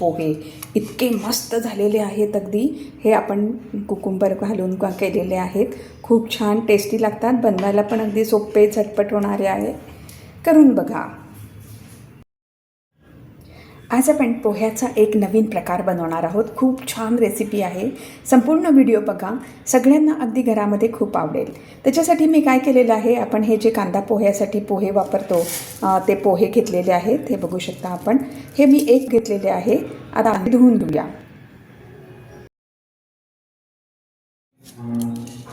पोहे. इतके मस्त झालेले आहेत अगदी. हे आपण कुकुंबर घालून केलेले आहेत. खूप छान टेस्टी लागतात. बनवायला पण अगदी सोपे झटपट होणारे आहे. करून बघा. आज आपण पोह्याचा एक नवीन प्रकार बनवणार आहोत. खूप छान रेसिपी आहे. संपूर्ण व्हिडिओ बघा. सगळ्यांना अगदी घरामध्ये खूप आवडेल. त्याच्यासाठी मी काय केलेलं आहे आपण हे जे कांदा पोह्यासाठी पोहे वापरतो ते पोहे घेतलेले आहेत. हे बघू शकता आपण. हे मी एक घेतलेले आहे. आता आम्ही धुवून घेऊया.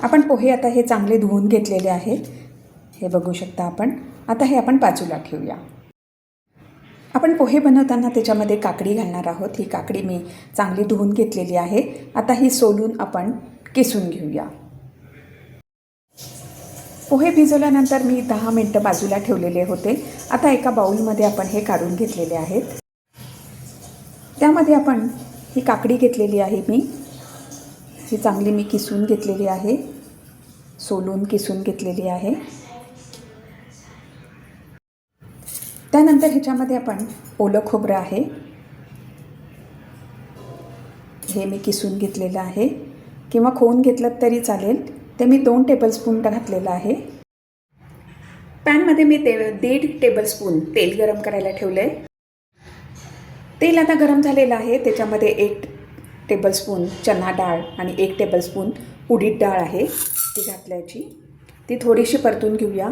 आपण पोहे आता हे चांगले धुवून घेतलेले आहेत हे बघू शकता आपण. आता हे आपण बाजूला ठेवूया. आपण पोहे बनवताना त्याच्यामध्ये काकडी घालणार आहोत. ही काकडी मी चांगली धुवून घेतलेली आहे. आता ही सोलून आपण किसून घेऊया. पोहे भिजवल्यानंतर मी दहा मिनटं बाजूला ठेवलेले होते. आता एका बाऊलमध्ये आपण हे काढून घेतलेले आहेत. त्यामध्ये आपण ही काकडी घेतलेली आहे मी. ही चांगली मी किसून घेतलेली आहे. सोलून किसून घेतलेली आहे. त्यानंतर ह्याच्यामध्ये आपण ओलं खोबरं आहे. हे मी किसून घेतलेलं आहे. किंवा खोवून घेतलं तरी चालेल. ते मी दोन टेबलस्पून घातलेलं आहे. पॅनमध्ये मी ते दीड टेबलस्पून तेल गरम करायला ठेवलं आहे तेल आता गरम झालेलं आहे. त्याच्यामध्ये एक टेबलस्पून चना डाळ आणि एक टेबलस्पून उडीद डाळ आहे. ती घातल्याची. ती थोडीशी परतून घेऊया.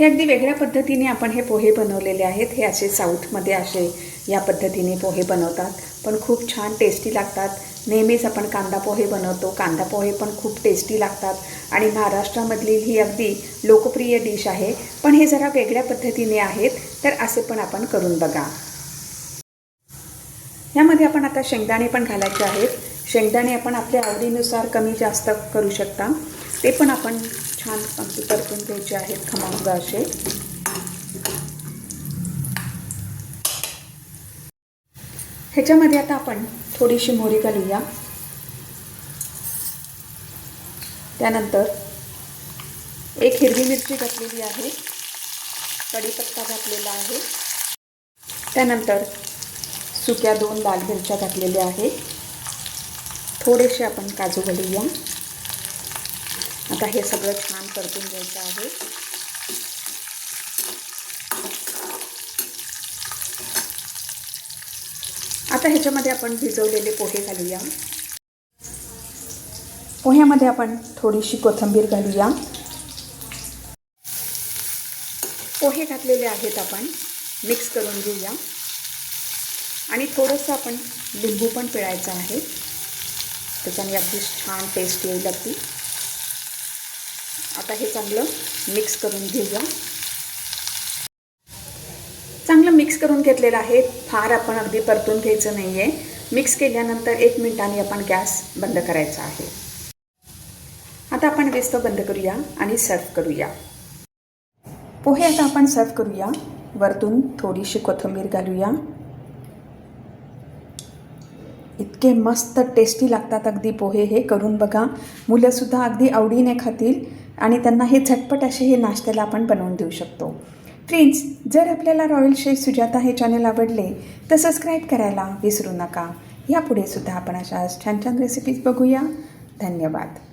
हे अगदी वेगळ्या पद्धतीने आपण हे पोहे बनवलेले आहेत. हे असे साऊथमध्ये असे या पद्धतीने पोहे बनवतात. पण खूप छान टेस्टी लागतात. नेहमीच आपण कांदा पोहे बनवतो. कांदा पोहे पण खूप टेस्टी लागतात. आणि महाराष्ट्रामधली ही अगदी लोकप्रिय डिश आहे. पण हे जरा वेगळ्या पद्धतीने आहेत तर असे पण आपण करून बघा. यामध्ये आपण आता शेंगदाणे पण घालायचे आहेत. शेंगदाणे आपण आपल्या आवडीनुसार कमी जास्त करू शकता. ते पण आपण छान अगदी परतून घ्यायचे आहेत खमंग असे. ह्याच्यामध्ये आता आपण थोडीशी मोहरी घालूया. त्यानंतर एक हिरवी मिरची घातलेली आहे कढीपत्ता घातलेला आहे. त्यानंतर सुक्या दोन लाल मिरच्या घातलेल्या आहेत. थोडेसे आपण काजू घालूया. आता हे सगळं छान परतून घ्यायचं आहे. आता ह्याच्यामध्ये आपण भिजवलेले पोहे घालूया. पोह्यामध्ये आपण थोडीशी कोथिंबीर घालूया. पोहे घातलेले आहेत आपण मिक्स करून घेऊया. आणि थोडंसं आपण लिंबू पण पिळायचं आहे. त्याच्याने अगदी छान टेस्ट येईल अगदी आता हे चांगलं मिक्स करून घेऊया. चांगलं मिक्स करून घेतलेलं आहे. फार आपण अगदी परतून घ्यायचं नाही आहे मिक्स केल्यानंतर एक मिनिटाने आपण गॅस बंद करायचा आहे. आता आपण वेस्त बंद करूया आणि सर्व करूया. पोहे आता आपण सर्व करूया. वरतून थोडीशी कोथिंबीर घालूया. इतके मस्त टेस्टी लागतात अगदी पोहे. हे करून बघा. मुलंसुद्धा अगदी आवडीने खातील. आणि त्यांना हे झटपट असे हे नाश्त्याला आपण बनवून देऊ शकतो. फ्रेंड्स जर आपल्याला रॉयल शेफ सुजाता हे चॅनल आवडले तर सबस्क्राईब करायला विसरू नका. यापुढे सुद्धा आपण अशा छान छान रेसिपीज बघूया. धन्यवाद.